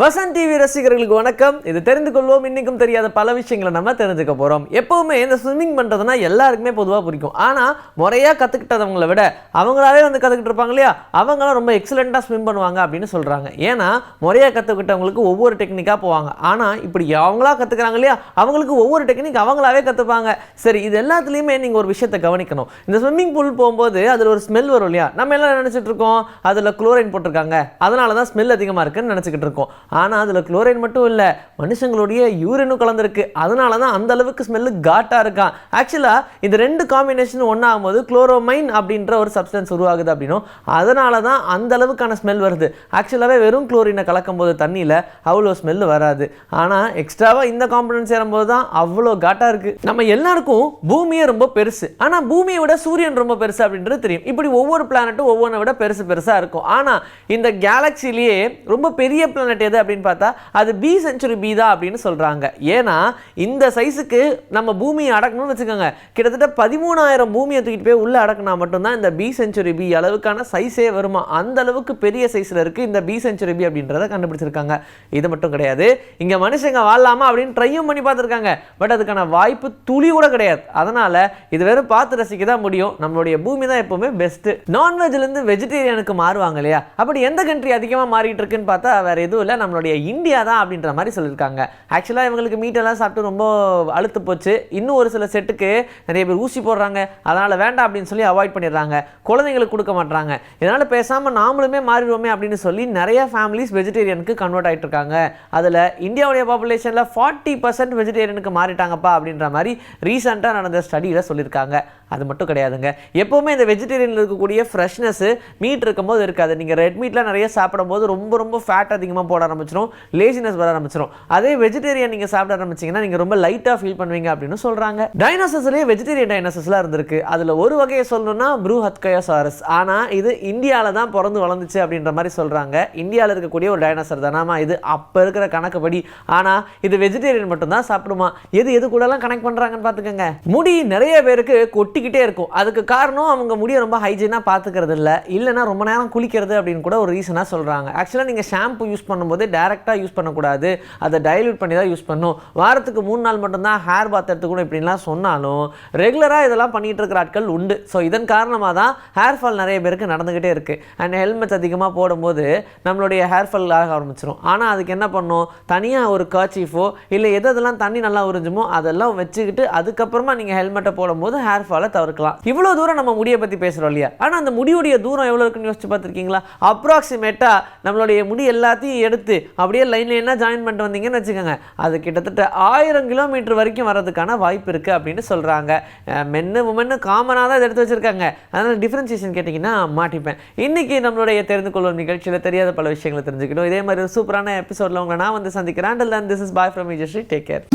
Vasanth TV ரசிகர்களுக்கு வணக்கம். இது தெரிந்து கொள்வோம். இன்னைக்கும் தெரியாத பல விஷயங்களை நம்ம தெரிஞ்சுக்க போகிறோம் எப்போவுமே இந்த ஸ்விம்மிங் பண்ணுறதுனா எல்லாருக்குமே பொதுவாக பிடிக்கும். ஆனால் முறையாக கற்றுக்கிட்டதவங்களை விட அவங்களாவே வந்து கற்றுக்கிட்டு இருப்பாங்க இல்லையா? அவங்களாம் ரொம்ப எக்ஸலண்ட்டாக ஸ்விம் பண்ணுவாங்க அப்படின்னு சொல்கிறாங்க ஏன்னா முறையாக கற்றுக்கிட்டவங்களுக்கு ஒவ்வொரு டெக்னிக்காக போவாங்க. ஆனால் இப்படி அவங்களா கற்றுக்குறாங்க இல்லையா? அவங்களுக்கு ஒவ்வொரு டெக்னிக் அவங்களாவே கற்றுப்பாங்க சரி இது எல்லாத்துலேயுமே நீங்கள் ஒரு விஷயத்தை கவனிக்கணும். இந்த ஸ்விம்மிங் பூல் போகும்போது அதில் ஒரு ஸ்மெல் வரும் இல்லையா? நம்ம எல்லாம் நினச்சிட்டு இருக்கோம். அதில் குளோரைன் போட்டிருக்காங்க. அதனால தான் ஸ்மெல் அதிகமாக இருக்குன்னு நினச்சிக்கிட்டு இருக்கோம். ஆனா அதில் குளோரைன் மட்டும் இல்லை மனுஷங்களுடைய யூரினும் கலந்துருக்கு. அதனால தான் அந்த அளவுக்கு ஸ்மெல்லு காட்டாக இருக்கான் ஆக்சுவலா இந்த ரெண்டு காம்பினேஷன் ஒன்றாகும்போது குளோரோமைன் அப்படின்ற ஒரு சப்ஸ்டன்ஸ் உருவாகுது அப்படின்னும் அதனால தான் அந்த அளவுக்கான ஸ்மெல் வருது. ஆக்சுவலாகவே வெறும் குளோரினை கலக்கும் போது தண்ணியில் அவ்வளோ ஸ்மெல் வராது. ஆனால் எக்ஸ்ட்ராவாக இந்த காம்பனன்ட் சேரும்போது தான் அவ்வளோ காட்டாக இருக்கு. நம்ம எல்லாருக்கும் பூமியே ரொம்ப பெருசு. ஆனால் பூமியை விட சூரியன் ரொம்ப பெருசு அப்படின்றது தெரியும். இப்படி ஒவ்வொரு பிளானட்டும் ஒவ்வொன்றை விட பெருசு பெருசாக இருக்கும். ஆனால் இந்த கேலக்சிலேயே ரொம்ப பெரிய பிளானட் எது அப்படின்னு பார்த்தா அது பி செஞ்சுரி பி தான் அப்படின்னு சொல்கிறாங்க ஏன்னா இந்த சைஸுக்கு நம்ம பூமியை அடக்கணும்னு வச்சுக்கோங்க. கிட்டத்தட்ட பதிமூணாயிரம் பூமியை தூக்கிட்டு போய் உள்ளே அடக்கினா மட்டும்தான் இந்த பி செஞ்சுரி பி அளவுக்கான சைஸே வருமா? அந்த அளவுக்கு பெரிய சைஸில் இருக்குது இந்த பி செஞ்சுரி பி அப்படின்றத கண்டுபிடிச்சிருக்காங்க. இது மட்டும் கிடையாது. இங்கே மனுஷங்க வாழலாமா அப்படின்னு ட்ரையும் பண்ணி பார்த்துருக்காங்க. பட் அதுக்கான வாய்ப்பு துளி கூட கிடையாது. அதனால் இது வெறும் பார்த்து ரசிக்க தான் முடியும். நம்மளுடைய பூமி தான் எப்போவுமே பெஸ்ட்டு நான்வெஜ்லேருந்து வெஜிடேரியனுக்கு மாறுவாங்க இல்லையா? அப்படி எந்த கண்ட்ரி அதிகமாக மாறிட்டு இருக்குன்னு பார்த்தா வேறு எதுவும் இல்லை. நம்மளுடைய இந்தியா தான் அப்படின்ற மாதிரி சொல்லியிருக்காங்க. ஆக்சுவலாக இவங்களுக்கு மீட்டெல்லாம் சாப்பிட்டு ரொம்ப அழுத்து போச்சு. இன்னும் ஒரு சில செட்டுக்கு நிறைய பேர் ஊசி போடுறாங்க. அதனால் வேண்டாம் அப்படின்னு சொல்லி அவாய்ட் பண்ணிடுறாங்க. குழந்தைங்களுக்கு கொடுக்க மாட்றாங்க. இதனால் பேசாமல் நாமளுமே மாறிடுவோமே அப்படின்னு சொல்லி நிறைய ஃபேமிலிஸ் வெஜிடேரியனுக்கு கன்வெர்ட் ஆகிட்டு இருக்காங்க அதில் இந்தியாவுடைய பாப்புலேஷனில் ஃபார்ட்டி பர்சன்ட் வெஜிடேரியனுக்கு மாறிட்டாங்கப்பா அப்படின்ற மாதிரி ரீசெண்டாக நடந்த ஸ்டடியில் சொல்லியிருக்காங்க. அது மட்டும் கிடையாதுங்க. எப்போவுமே இந்த வெஜிடேரியனில் இருக்கக்கூடிய ஃப்ரெஷ்னஸ் மீட் இருக்கும்போது இருக்காது. நீங்கள் ரெட் மீட்லாம் நிறைய சாப்பிடும்போது ரொம்ப ரொம்ப ஃபேட் அதிகமாக போட ஆரம்பிச்சிடும் லேசினஸ் வர ஆரம்பிச்சிடும் அதே வெஜிடேரியன் நீங்கள் சாப்பிட ஆரம்பிச்சிங்கன்னா நீங்கள் ரொம்ப லைட்டாக ஃபீல் பண்ணுவீங்க அப்படின்னு சொல்கிறாங்க டைனோசர்ஸ்லேயே வெஜிடேரியன் டைனோசர்ஸ்லாம் இருந்திருக்கு. அதில் ஒரு வகையை சொல்லணும்னா ப்ரூ ஹத்கயோசாரஸ் ஆனால் இது இந்தியாவில் தான் பிறந்து வளர்ந்துச்சு அப்படின்ற மாதிரி சொல்கிறாங்க இந்தியாவில் இருக்கக்கூடிய ஒரு டைனோசர் தானாமா இது அப்போ இருக்கிற கணக்குப்படி. ஆனால் இது வெஜிடேரியன் மட்டும்தான் சாப்பிடுமா? எது எது கூடலாம் கனெக்ட் பண்ணுறாங்கன்னு பார்த்துக்கோங்க. முடி நிறைய பேருக்கு கொட்டிக்கிட்டே இருக்கும். அதுக்கு காரணம் அவங்க முடியை ரொம்ப ஹைஜீனாக பார்த்துக்கிறது இல்லை இல்லைன்னா ரொம்ப நேரம் குளிக்கிறது அப்படின்னு கூட ஒரு ரீசனாக சொல்கிறாங்க ஆக்சுவலாக நீங்கள் ஷாம்பு யூஸ் பண்ணும்போது டேரெக்டாக யூஸ் பண்ணக்கூடாது. அதை டைல்யூட் பண்ணி தான் யூஸ் பண்ணும். வாரத்துக்கு மூணு நாள் மட்டும்தான் ஹேர் பாத் எடுத்துக்கணும் இப்படின்லாம் சொன்னாலும் ரெகுலராக இதெல்லாம் பண்ணிட்டு இருக்கிற ஆட்கள் உண்டு. ஸோ இதன் காரணமாக தான் ஹேர் ஃபால் நிறைய பேருக்கு நடந்துக்கிட்டே இருக்குது அண்ட் ஹெல்மெட் அதிகமாக போடும்போது நம்மளுடைய ஹேர் ஃபால் ஆக ஆரம்பிச்சிடும் ஆனால் அதுக்கு என்ன பண்ணும்? தனியாக ஒரு கர்ச்சீஃபோ இல்லை எது எதெல்லாம் தண்ணி நல்லா உறிஞ்சுமோ அதெல்லாம் வச்சுக்கிட்டு அதுக்கப்புறமா நீங்கள் ஹெல்மெட்டை போடும்போது ஹேர் ஃபாலை தவிர்க்கலாம். இவ்வளோ தூரம் நம்ம முடியை பற்றி பேசுகிறோம் இல்லையா? ஆனால் அந்த முடியுடைய தூரம் எவ்வளோ இருக்குன்னு யோசிச்சு பார்த்துருக்கீங்களா? அப்ராக்சிமேட்டாக நம்மளுடைய முடி எல்லாத்தையும் எடுத்து அப்படியே லைன் என்ன ஜாயின் பண்ணிட்டு வந்தீங்கன்னு வச்சுக்கோங்க. அது கிட்டத்தட்ட ஆயிரம் கிலோமீட்டர் வரைக்கும் வர்றதுக்கான வாய்ப்பு இருக்குது அப்படின்னு சொல்கிறாங்க மென்னு உமன்னு காமனாக தான் இதை எடுத்து வச்சுருக்காங்க. அதனால் டிஃப்ரென்சியேஷன் கேட்டிங்கன்னா மாட்டிப்பேன். இன்றைக்கி நம்மளுடைய தெரிந்து கொள்ளும் நிகழ்ச்சியில் தெரியாத பல விஷயங்களை தெரிஞ்சுக்கணும் இதே மாதிரி ஒரு சூப்பரான எபிசோடில் உங்களை நான் வந்து சந்திக்கிறேன். And this is bye from Vijayasri take care